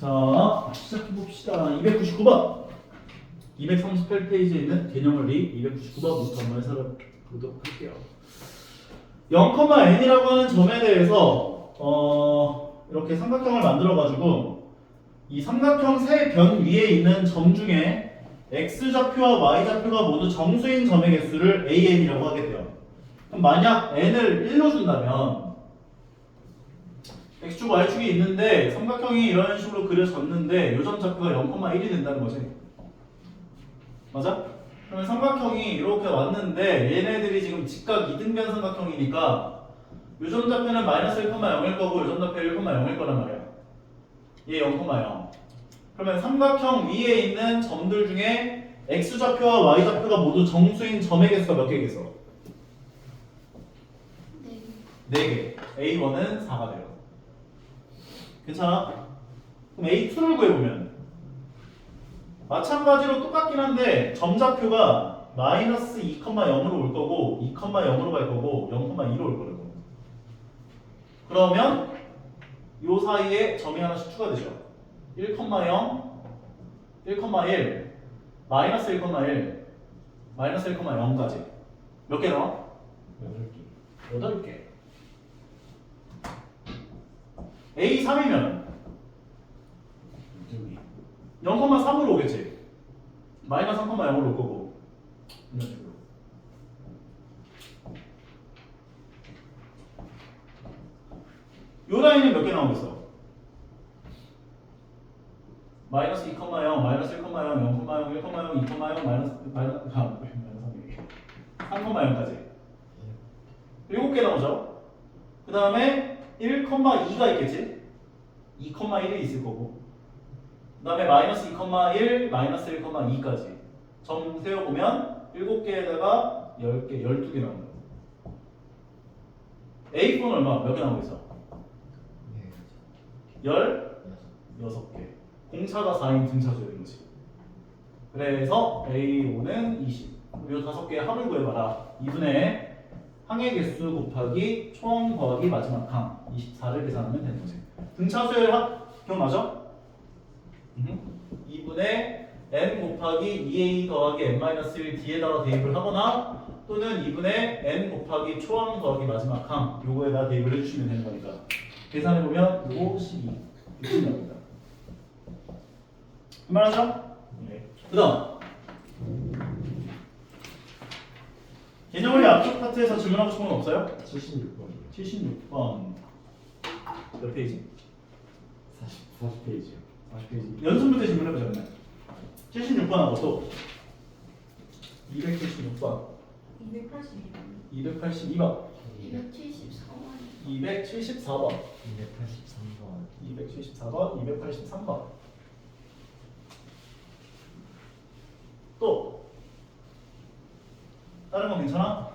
자, 시작해 봅시다. 299번. 238페이지에 있는 개념원리 299번부터 한번 살펴보도록 할게요. 0,n이라고 하는 점에 대해서 어, 이렇게 삼각형을 만들어 가지고 이 삼각형 세 변 위에 있는 점 중에 x 좌표와 y 좌표가 모두 정수인 점의 개수를 an이라고 하게 돼요. 그럼 만약 n을 1로 준다면 x축 y축이 있는데 삼각형이 이런 식으로 그려졌는데 요점 좌표가 0,1이 된다는 거지. 맞아? 그러면 삼각형이 이렇게 왔는데 얘네들이 지금 직각 이등변 삼각형이니까 요점 좌표는 마이너스 1,0일 거고 요점 좌표 1,0일 거란 말이야. 얘 0,0. 그러면 삼각형 위에 있는 점들 중에 x 좌표와 y 좌표가 모두 정수인 점의 개수가 몇 개겠어? 네. 4개. A1은 4가 돼요. 괜찮아? 그럼 A2를 구해보면 마찬가지로 똑같긴 한데 점좌표가 마이너스 2,0으로 올 거고 2,0로 갈 거고 0,2로 올 거라고. 그러면 요 사이에 점이 하나씩 추가되죠. 1,0, 1,1, 마이너스 1,1, 마이너스 1,0까지 몇 개 나와? 8개 8개. A3이면 2개 0,3으로 오겠지. 마이너스 3,0로 올 거고. 이런 식으로. 요 라인은 몇개 나오겠어? 마이너스 2,0, 마이너스 1,0, 0,0, 1,0, 2,0, 마이너스 마이너스 아, 마이너스 3,0까지. 7개 나오죠? 그 다음에 1,2가 있겠지? 2,1이 있을 거고. 그 다음에 마이너스 2,1, 마이너스 1,2까지. 점 세어보면 7개에다가 10개, 12개 나온다. A4는 얼마? 몇 개 나오겠어? 네 16개. 공차가 4인 등차수야 되는 거지. 그래서 A5는 20. 요 다섯 개 합을 구해봐라. 2분의 항의 개수 곱하기 총 더하기 마지막 항 24를 계산하면 되는 거지. 등차 수열 합 기억나죠? 2분의 n 곱하기 2a 더하기 n-1 d에다가 대입을 하거나 또는 2분의 n 곱하기 초항 더하기 마지막 항 요거에다 대입을 해주시면 되는 거니까 계산해보면 요거 12 이렇게 나옵니다. 그만하죠? 네. 그 다음 개념원리 앞쪽 파트에서 질문하고 싶은 건 없어요? 76번이요 76번. 몇 페이지? 40, 40페이지요. 40페이지. 연습 문제 질문해보자 그러면. 76번하고 또? 276번. 282번. 282번. 274번. 274번. 283번. 274번 283번 또 다른 건 괜찮아?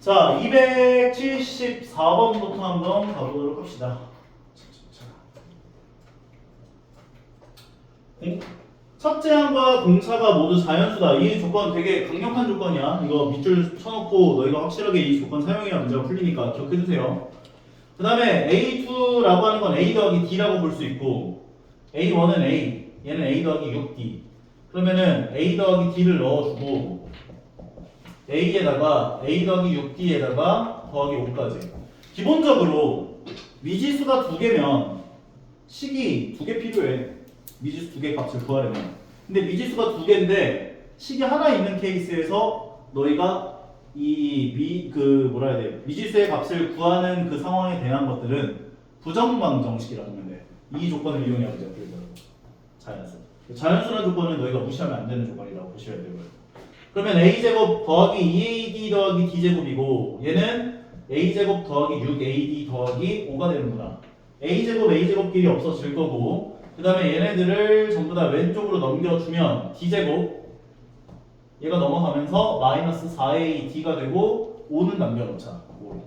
자 274번부터 한번 가보도록 합시다 공- 첫째 항과 공차가 모두 자연수다. 이 조건 되게 강력한 조건이야. 이거 밑줄 쳐놓고 너희가 확실하게 이 조건 사용해야 문제가 풀리니까 기억해주세요. 그 다음에 A2라고 하는 건 A 더하기 D라고 볼 수 있고 A1은 A, 얘는 A 더하기 6D. 그러면은 A 더하기 D를 넣어주고 A에다가 A 더하기 6D에다가 더하기 5까지. 기본적으로 미지수가 두 개면 식이 두 개 필요해. 미지수 두 개 값을 구하려면. 근데 미지수가 두 개인데 식이 하나 있는 케이스에서 너희가 이 미 그 뭐라 해야 돼 미지수의 값을 구하는 그 상황에 대한 것들은 부정방 정식이라고 하면 돼. 이 조건을 이용해 보자. 그래서 자연수. 자연수라는 조건은 너희가 무시하면 안 되는 조건이라고 보셔야 되고요. 그러면 a 제곱 더하기 2ad 더하기 d 제곱이고 얘는 a 제곱 더하기 6ad 더하기 5가 되는구나. a 제곱 a 제곱끼리 없어질 거고 그 다음에 얘네들을 전부 다 왼쪽으로 넘겨주면 d 제곱 얘가 넘어가면서 마이너스 4ad가 되고 5는 남겨놓자. 5로.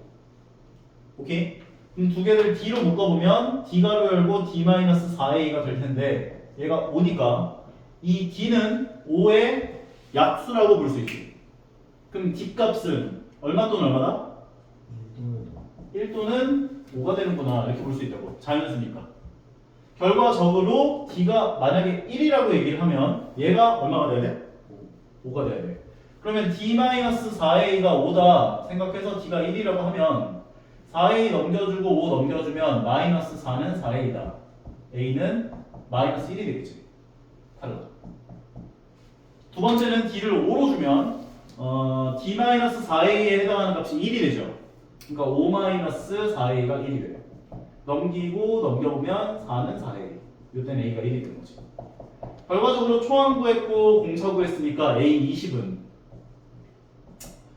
오케이? 그럼 두 개를 d로 묶어보면 d가로 열고 d-4a가 될 텐데 얘가 5니까 이 d는 5의 약수라고 볼 수 있지. 그럼 d 값은 얼마 또는 얼마다? 1또는 1또는 5가 되는구나 이렇게 볼 수 있다고. 자연수니까. 결과적으로 D가 만약에 1이라고 얘기를 하면 얘가 얼마가 돼야 돼? 5 가 돼야 돼. 그러면 D-4A가 5다 생각해서 D가 1이라고 하면 4A 넘겨주고 5 넘겨주면 마이너스 4는 4A다. A는 마이너스 1이 되겠지. 달라. 두 번째는 D를 5로 주면 어, D-4A에 해당하는 값이 1이 되죠. 그러니까 5-4A가 1이 돼요. 넘기고 넘겨보면 4는 4A. 이때는 A가 1이 되는 거지. 결과적으로 초항 구했고 공차 구했으니까 A 20은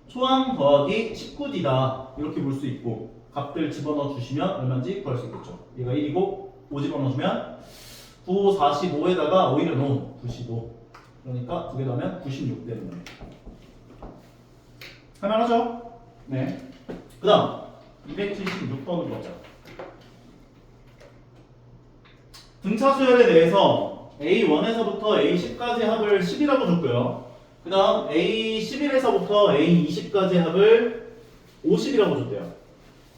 초항 더하기 19D다 이렇게 볼 수 있고 값들 집어넣어 주시면 얼마인지 구할 수 있겠죠. 얘가 1이고 5 집어넣어 주면 9, 45에다가 오히려 놓은 95 그러니까 두 개 더하면 96 되는 거예요. 할만하죠? 네. 그 다음 276번으로 가자. 등차 수열에 대해서 A1에서부터 A10까지 합을 10이라고 줬고요. 그 다음 A11에서부터 A20까지 합을 50이라고 줬대요.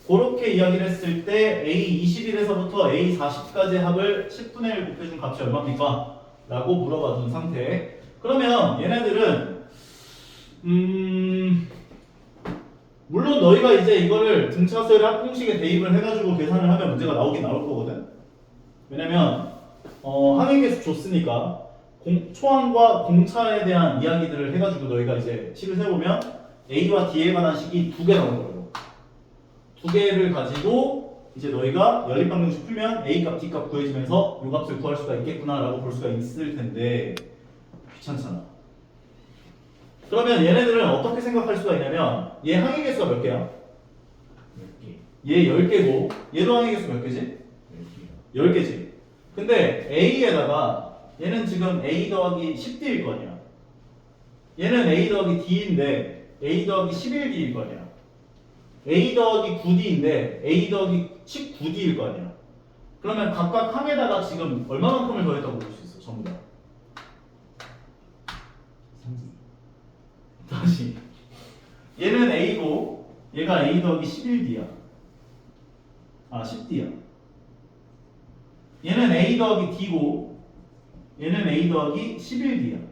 그렇게 이야기를 했을 때 A21에서부터 A40까지 합을 10분의 1 곱해준 값이 얼마입니까? 라고 물어봐 준 상태. 그러면 얘네들은 음 물론 너희가 이제 이거를 등차수열의 합공식에 대입을 해가지고 계산을 하면 문제가 나오긴 나올 거거든. 왜냐면 어, 항해계수 줬으니까 공, 초항과 공차에 대한 이야기들을 해가지고 너희가 이제 식을 세보면 A와 D에 관한 식이 두 개 나온 거라고. 두 개를 가지고 이제 너희가 연립방정식 풀면 A 값, D 값 구해지면서 요 값을 구할 수가 있겠구나라고 볼 수가 있을 텐데 귀찮잖아. 그러면 얘네들은 어떻게 생각할 수가 있냐면 얘 항해계수가 몇 개야? 10개. 얘 10개고 얘도 항해계수 몇 개지? 10개요. 10개지. 근데 A에다가 얘는 지금 A 더하기 10D일 거 아니야. 얘는 A 더하기 D인데 A 더하기 11D일 거 아니야. A 더하기 9D인데 A 더하기 19D일 거 아니야. 그러면 각각 항에다가 지금 얼마만큼을 더했다고 볼 수 있어, 전부 다. 3기. 다시. 얘는 A고 얘가 A 더하기 11D야. 아, 10D야. 얘는 A 더하기 D고 얘는 A 더하기 11D야.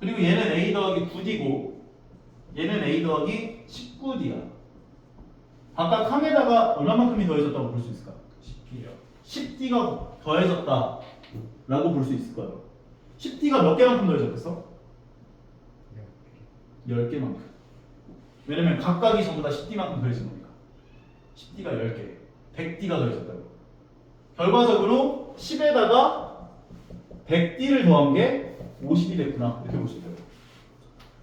그리고 얘는 A 더하기 9D고 얘는 A 더하기 19D야. 각각 항에다가 얼마만큼이 더해졌다고 볼 수 있을까? 10기요. 10D가 더해졌다 라고 볼 수 있을 거예요. 10D가 몇 개만큼 더해졌겠어? 10개만큼. 왜냐면 각각이 전부 다 10D만큼 더해진 거니까. 10D가 10개, 100D가 더해졌다고. 결과적으로 10에다가 100D를 더한 게 50이 됐구나. 이렇게 볼 수 있어요.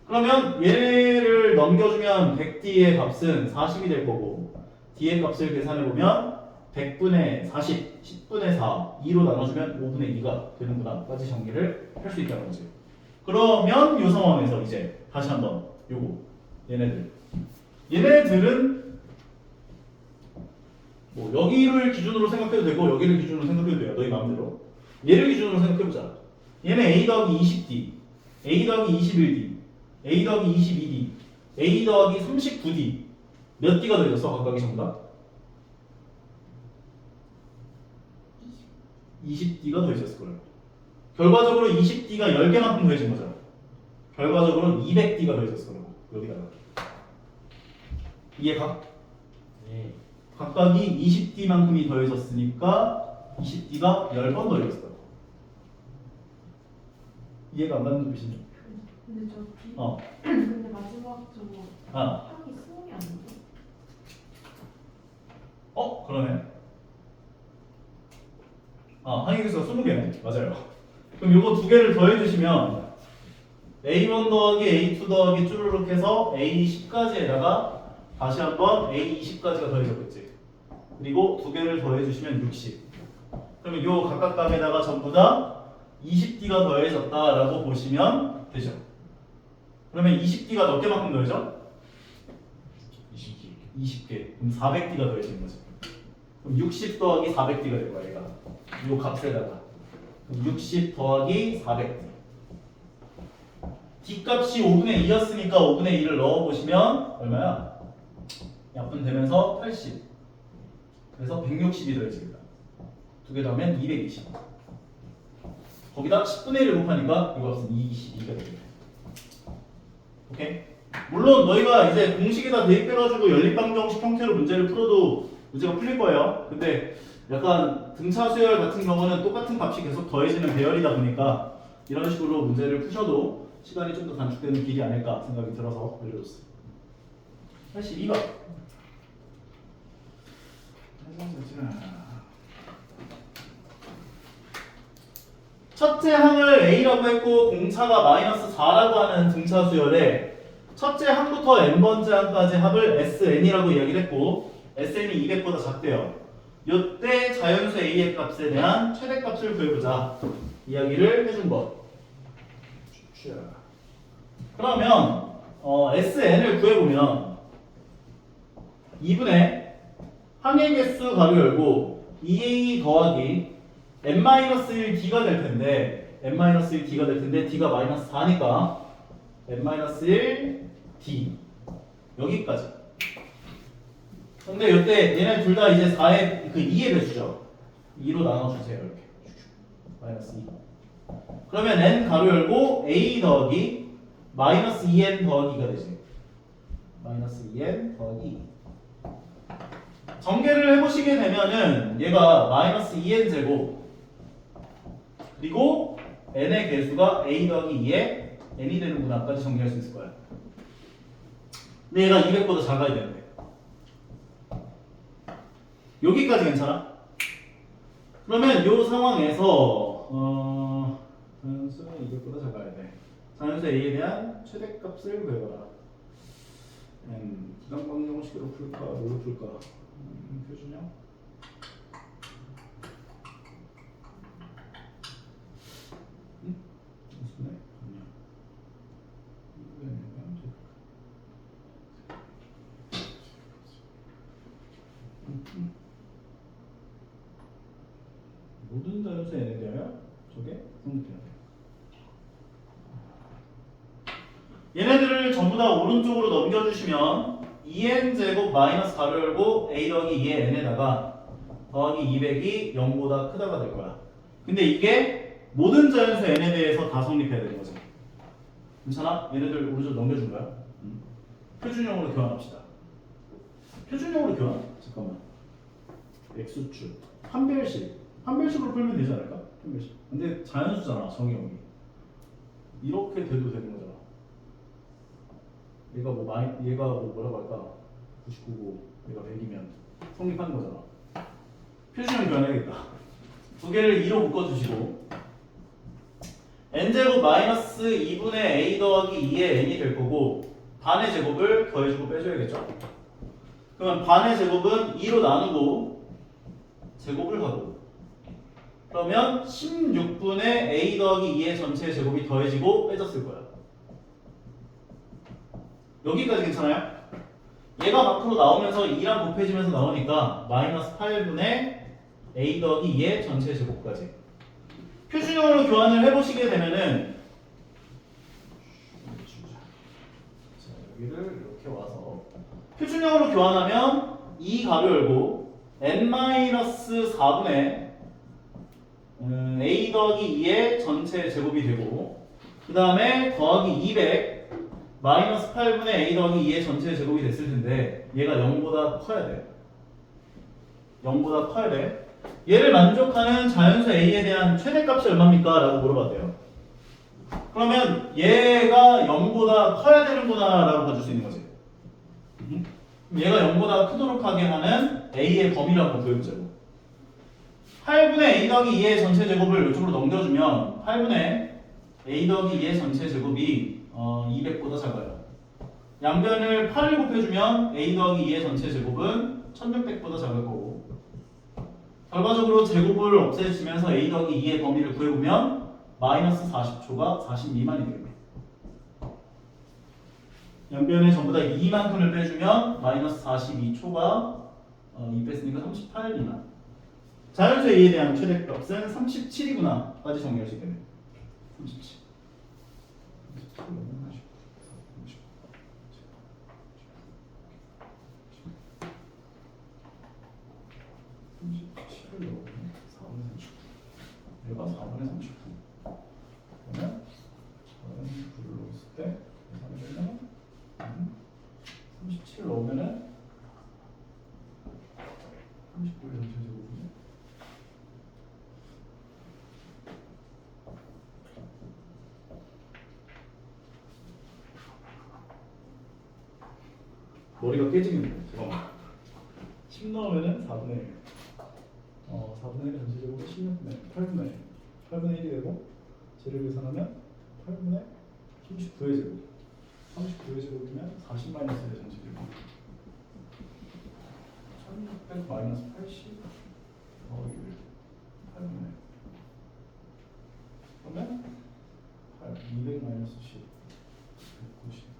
그러면 얘를 넘겨주면 100D의 값은 40이 될 거고 D의 값을 계산해 보면 100분의 40, 10분의 4, 2로 나눠주면 5분의 2가 되는구나. 까지 정리를 할 수 있다는 거지. 그러면 이 상황에서 이제 다시 한번 요거 얘네들. 얘네들은 뭐 여기를 기준으로 생각해도 되고 여기를 기준으로 생각해도 돼요 너희 마음대로. 얘를 기준으로 생각해보자. 얘는 a 더하기 20d a 더하기 21d a 더하기 22d a 더하기 39d 몇 d가 각각이 전부 다? 20d가 더해졌을 거예요 결과적으로 20d가 10개만큼 더해진 거잖아 결과적으로 200d가 더해졌을 거라고 여기다가 이해가? 네. 각각이 20D만큼이 더해졌으니까 20D가 10번 더해졌어. 이해가 안 가는 눈빛이죠? 근데 저 비. 어. 근데 마지막 저거 아. 향이 스무 개 아닌데? 어? 그러네. 아, 항해계수가 20개네. 맞아요. 그럼 요거 두 개를 더해주시면 A1 더하기 A2 더하기 쭈루룩 해서 A10까지에다가 다시 한번 A20까지가 더해졌겠지. 그리고 두 개를 더해주시면 60. 그러면 요 각각 값에다가 전부 다 20D가 더해졌다라고 보시면 되죠. 그러면 20D가 몇 개만큼 더해져? 20기. 20개. 그럼 400D가 더해지는 거죠. 그럼 60 더하기 400D가 될 거야, 얘가. 요 값에다가. 그럼 60 더하기 400D. D 값이 5분의 2였으니까 5분의 2를 넣어보시면 얼마야? 약분 되면서 80. 그래서 160이 더해집니다. 두 개 더하면 220 거기다 10분의 1을 곱하니까 이거 값은 22가 되겠네 오케이? 물론 너희가 이제 공식에다 대입해가지고 연립방정식 형태로 문제를 풀어도 문제가 풀릴 거예요 근데 약간 등차 수열 같은 경우는 똑같은 값이 계속 더해지는 배열이다 보니까 이런 식으로 문제를 푸셔도 시간이 좀 더 단축되는 길이 아닐까 생각이 들어서 올려줬어요 82번 첫째 항을 A라고 했고 공차가 마이너스 4라고 하는 등차 수열에 첫째 항부터 n번째 항까지 합을 SN이라고 이야기를 했고 SN이 200보다 작대요. 이때 자연수 A의 값에 대한 최대값을 구해보자. 이야기를 해준 것. 그러면 어, SN을 구해보면 2분의 항의 개수 가로 열고 2A 더하기 n-1d가 될 텐데 n-1d가 될 텐데 d가 마이너스 4니까 n-1d 여기까지 근데 이때 얘네 둘 다 이제 4의 그 2의 배수죠. 2로 나눠주세요 이렇게. 마이너스 2 그러면 n 가로 열고 a 더하기 마이너스 2n 더하기가 되지. 마이너스 2n 더하기 2 전개를 해보시게 되면은 얘가 마이너스 2n 제곱. 그리고 n의 개수가 a 더하기 2에 n이 되는구나까지 정리할 수 있을 거야. 근데 얘가 200보다 작아야 되는데. 여기까지 괜찮아? 그러면 이 상황에서 어, 자연수 200보다 작아야 돼. 자연수 a에 대한 최대값을 구해봐라. 음, 기간방 정식으로 풀까? 뭘로 풀까? 음, 표준형? 음? 무슨 말? 아니야. 이거 아니야? 음, 음. 모든 자연수 n에 대하여 저게 성립해야 돼. 얘네들을 전부 다 오른쪽으로 넘겨주시면 2n 제곱 마이너스 가로 열고 a 더하기 2의 n에다가 더하기 200이 0보다 크다가 될 거야. 근데 이게 모든 자연수 n에 대해서 다 성립해야 되는 거지. 괜찮아? 얘네들 오른쪽 넘겨준 거야. 음. 표준형으로 교환합시다. 표준형으로 교환? 잠깐만. x축 판별식 판별식으로 풀면 되지 않을까? 판별식. 근데 자연수잖아 정의형이. 이렇게 돼도 되는. 얘가 뭐 마이 얘가 뭐 뭐라고 할까? 99고 얘가 100이면 성립하는 거잖아. 표준형 교환해야겠다. 두 개를 2로 묶어주시고 n제곱 마이너스 2분의 a 더하기 2의 n이 될 거고 반의 제곱을 더해주고 빼줘야겠죠? 그러면 반의 제곱은 2로 나누고 제곱을 하고 그러면 16분의 a 더하기 2의 전체 제곱이 더해지고 빼졌을 거야. 여기까지 괜찮아요? 얘가 밖으로 나오면서 2랑 곱해지면서 나오니까 마이너스 8분의 a 더하기 2의 전체 제곱까지 표준형으로 교환을 해보시게 되면은 자 여기를 이렇게 와서 표준형으로 교환하면 2 가로 열고 n-4분의 음, a 더하기 2의 전체 제곱이 되고 그 다음에 더하기 200 마이너스 8분의 a 더하기 2의 전체 제곱이 됐을 텐데 얘가 0보다 커야 돼 0보다 커야 돼. 얘를 만족하는 자연수 a에 대한 최대값이 얼마입니까? 라고 물어봤대요. 그러면 얘가 0보다 커야 되는구나 라고 봐줄 수 있는 거지. 음? 얘가 0보다 크도록 하게 하는 a의 범위라고 구해보자고 8분의 a 더하기 2의 전체 제곱을 이쪽으로 넘겨주면 8분의 a 더하기 2의 전체 제곱이 어, 200보다 작아요. 양변을 8을 곱해주면 a 더하기 2의 전체 제곱은 1600보다 작을 거고 결과적으로 제곱을 없애주면서 a 더하기 2의 범위를 구해보면 마이너스 40초가 40 미만이 되겠네. 양변에 전부 다 2만큼을 빼주면 마이너스 42초가 어, 2 뺐으니까 38 미만. 자연수 a에 대한 최대값은 37이구나 까지 정리할 수 있겠네. 37. 37을 넣으면 4. 39. 얘가 4분의 39. 그러면 저는 9를 넣었을 때 계산이 되면 음, 37 넣으면은 39의 전체제곱이네. 머리가 깨지겠네. 잠깐만. 10 넣으면은 4분의 1. 어, 4분의 1 전체제곱이 16분의 8분의 1. 8분의 1이 되고 쟤를 계산하면 8분의 39의 제곱. 39의 제곱이면 40 마이너스 1의 전체제곱. 1600 마이너스 80 더하기 1. 8분의 1. 그러면 8, 200 마이너스 10. 190.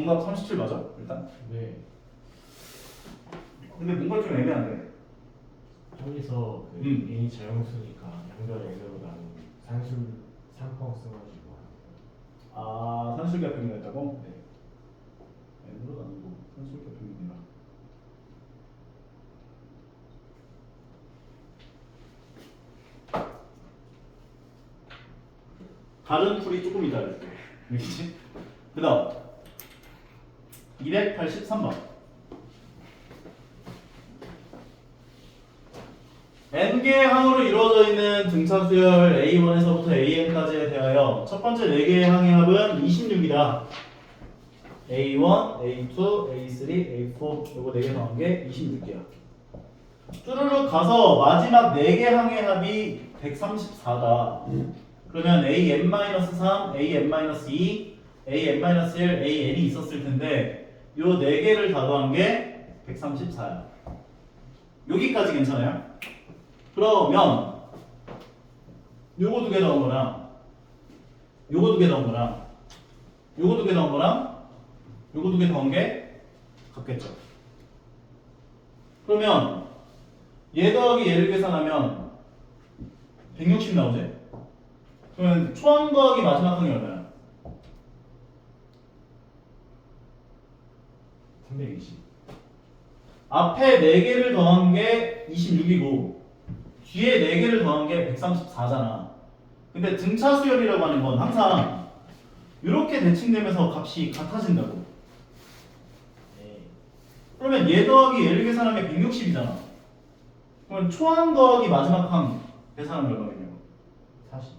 정답 37 맞아? 일단. 네. 근데 뭔가 좀 애매한데. 여기서 그 음. A 자연수니까 양변 N으로 나눈 산술 삼펑 써가지고 아 산술기하 평균했다고? 네. n으로 나누고 산술기하 평균이라. 다른 풀이 조금 이따 알려줄게. 알겠지? 그 다음 283번 n개의 항으로 이루어져 있는 등차 수열 A1에서부터 AN까지에 대하여 첫 번째 4개의 항의 합은 26이다. A1, A2, A3, A4 요거 4개 더한 게 26이야. 쭈루룩 가서 마지막 4개 항의 합이 134다. 그러면 AN-3, AN-2, AN-1, AN이 있었을 텐데 요 4개를 다 더한 게 134야. 여기까지 괜찮아요? 그러면 요거 두 개 넣은 거랑 요거 두 개 넣은 거랑 요거 두 개 넣은 거랑 요거 두 개 넣은 게 같겠죠. 그러면 얘 더하기 얘를 계산하면 160 나오지? 그러면 초항 더하기 마지막 항이 얼마야? 320. 앞에 4개를 더한 게 26이고 뒤에 4개를 더한 게 134잖아. 근데 등차 수열이라고 하는 건 항상 이렇게 대칭되면서 값이 같아진다고. 네. 그러면 얘 더하기 얘를 계산하면 160이잖아. 그러면 초항 더하기 마지막 항 계산하면 얼마겠냐고. 40.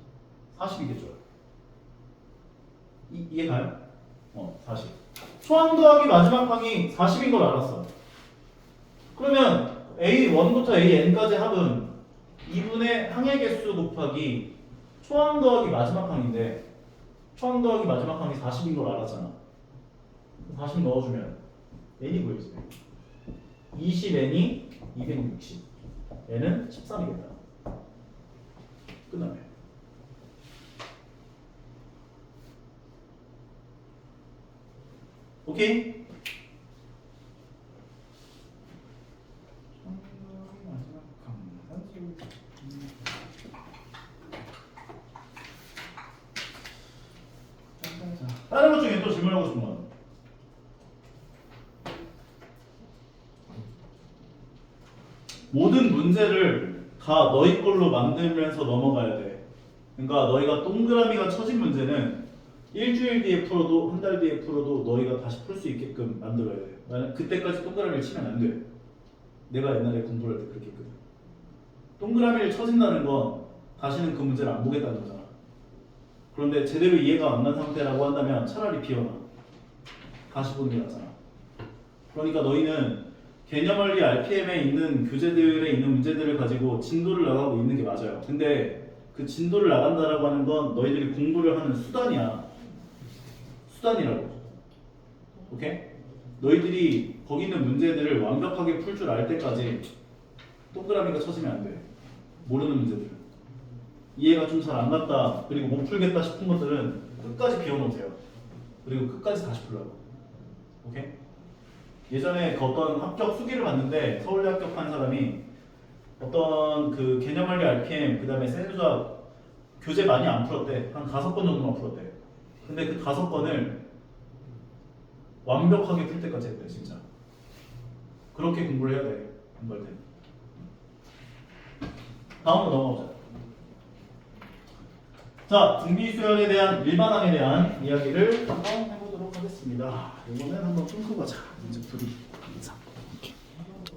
40이겠죠. 이, 이해 가요? 어, 40. 초항 더하기 마지막 항이 40인 걸 알았어. 그러면 A1부터 AN까지 합은 2분의 항의 개수 곱하기 초항 더하기 마지막 항인데 초항 더하기 마지막 항이 40인 걸 알았잖아. 40 넣어주면 n이 보이지. 20n이 260. n은 13이겠다. 끝나네. 오케이? 다른 것 중에 또 질문하고 싶은 건 모든 문제를 다 너희 걸로 만들면서 넘어가야 돼. 그러니까 너희가 동그라미가 쳐진 문제는 일주일 뒤에 풀어도 한 달 뒤에 풀어도 너희가 다시 풀 수 있게끔 만들어야 돼. 나는 그때까지 동그라미를 치면 안 돼. 내가 옛날에 공부를 할 때 그렇게 했거든. 동그라미를 쳐진다는 건 다시는 그 문제를 안 보겠다는 거잖아. 그런데 제대로 이해가 안 간 상태라고 한다면 차라리 비워놔. 다시 보는 게 낫잖아. 그러니까 너희는 개념 원리 RPM에 있는 교재들에 있는 문제들을 가지고 진도를 나가고 있는 게 맞아요. 근데 그 진도를 나간다라고 하는 건 너희들이 공부를 하는 수단이야. 수단이라고. 오케이? 너희들이 거기 있는 문제들을 완벽하게 풀 줄 알 때까지 동그라미가 쳐지면 안 돼. 모르는 문제들. 이해가 좀 잘 안 갔다. 그리고 못 풀겠다 싶은 것들은 끝까지 비워놓으세요. 그리고 끝까지 다시 풀라고. 오케이? 예전에 그 어떤 합격 수기를 봤는데 서울대 합격한 사람이 어떤 그 개념원리 RPM 그다음에 센수학 교재 많이 안 풀었대 한 다섯 번 정도만 풀었대 근데 그 다섯 번을 완벽하게 풀 때까지 돼 진짜. 그렇게 공부를 해야 돼 공부할 때. 다음으로 넘어가자. 자 등비수열에 대한 일반항에 대한 이야기를 한번 해보도록 하겠습니다. 이번엔 한번 끊고 가자 둘이. 자.